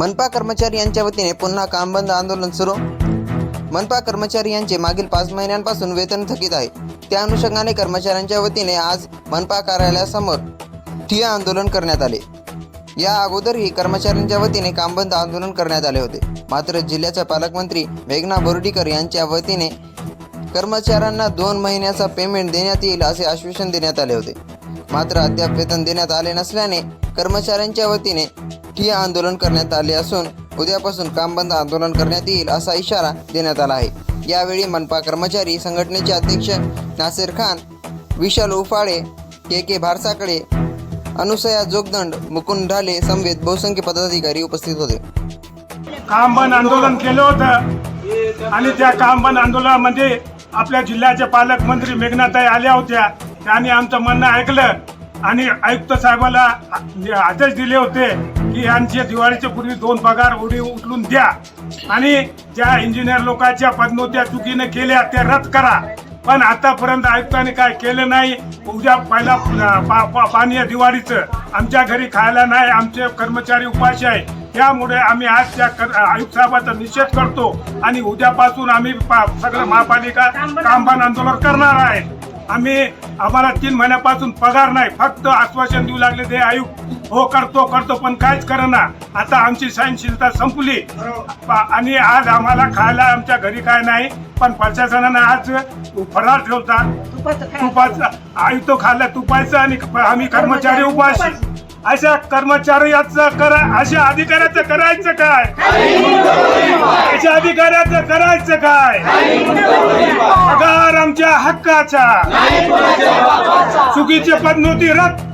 मनपा कर्मचारी यांच्या वतीने पुन्हा काम बंद आंदोलन सुरू. मनपा कर्मचारी यांचे मागील पाच महिन्यांपासून वेतन थकीत आहे. त्या अनुषंगाने कर्मचाऱ्यांच्या वतीने आज मनपा कार्यालयासमोर ठिय्या आंदोलन करण्यात आले. या अगोदरही कर्मचाऱ्यांच्या वतीने काम बंद आंदोलन करण्यात आले होते. मात्र जिल्ह्याच्या पालकमंत्री मेघना बोर्डीकर यांच्या वतीने कर्मचाऱ्यांना दोन महिन्याचा पेमेंट देण्यात येईल असे आश्वासन देण्यात आले होते. मात्र अद्याप वेतन देण्यात आले नसल्याने कर्मचाऱ्यांच्या वतीने ठिय्या आंदोलन करण्यात आले असून उद्यापासून काम बंद आंदोलन करण्यात येईल असा इशारा देण्यात आला आहे. यावेळी मनपा कर्मचारी संघटनेचे अध्यक्ष नासिर खान विशाल उफाळे के के भारसाकडे अनुसया जोगदंड मुकुंद ढाले समवेत बहुसंख्य पदाधिकारी उपस्थित होते. काम बंद आंदोलन केलं होतं. आणि त्या काम बंद आंदोलनामध्ये आपल्या जिल्ह्याचे पालकमंत्री मेघनाताई आल्या होत्या. त्यांनी आमचं म्हणणं ऐकलं. आणि आयुक्त साहेबाला आदेश दिले होते की यांचे दिवाळीच्या पूर्वी दोन पगार उडी उचलून द्या. आणि ज्या इंजिनियर लोकांच्या पदनोत्या चुकीने केल्या त्या रद्द करा. पण आतापर्यंत आयुक्तांनी काय केलं नाही? उद्या पहिला पाणी आहे दिवाळीचं. आमच्या घरी खायला नाही आमचे कर्मचारी उपाशी आहे. त्यामुळे आम्ही आज त्या आयुक्त साहेबांचा निषेध करतो. आणि उद्यापासून आम्ही सगळं महापालिका कामबान आंदोलन करणार आहे. आम्ही आम्हाला तीन महिन्यापासून पगार नाही फक्त आश्वासन देऊ लागले ते आयुक्त. हो करतो करतो पण काहीच करना. आता आमची सहनशीलता संपली. आणि आज आम्हाला खायला आमच्या घरी काय नाही पण प्रशासनानं आज फरार ठेवता तुपाचं आयुक्त खाल्ला तुपायचं आणि आम्ही कर्मचारी उपाशी. अशा कर्मचाऱ्याचं करा अशा अधिकाऱ्याचं करायचं काय? अशा अधिकाऱ्याचं करायचं काय? पगार आमच्या हक्काचा. चुकीचे पद नव्हती रद्द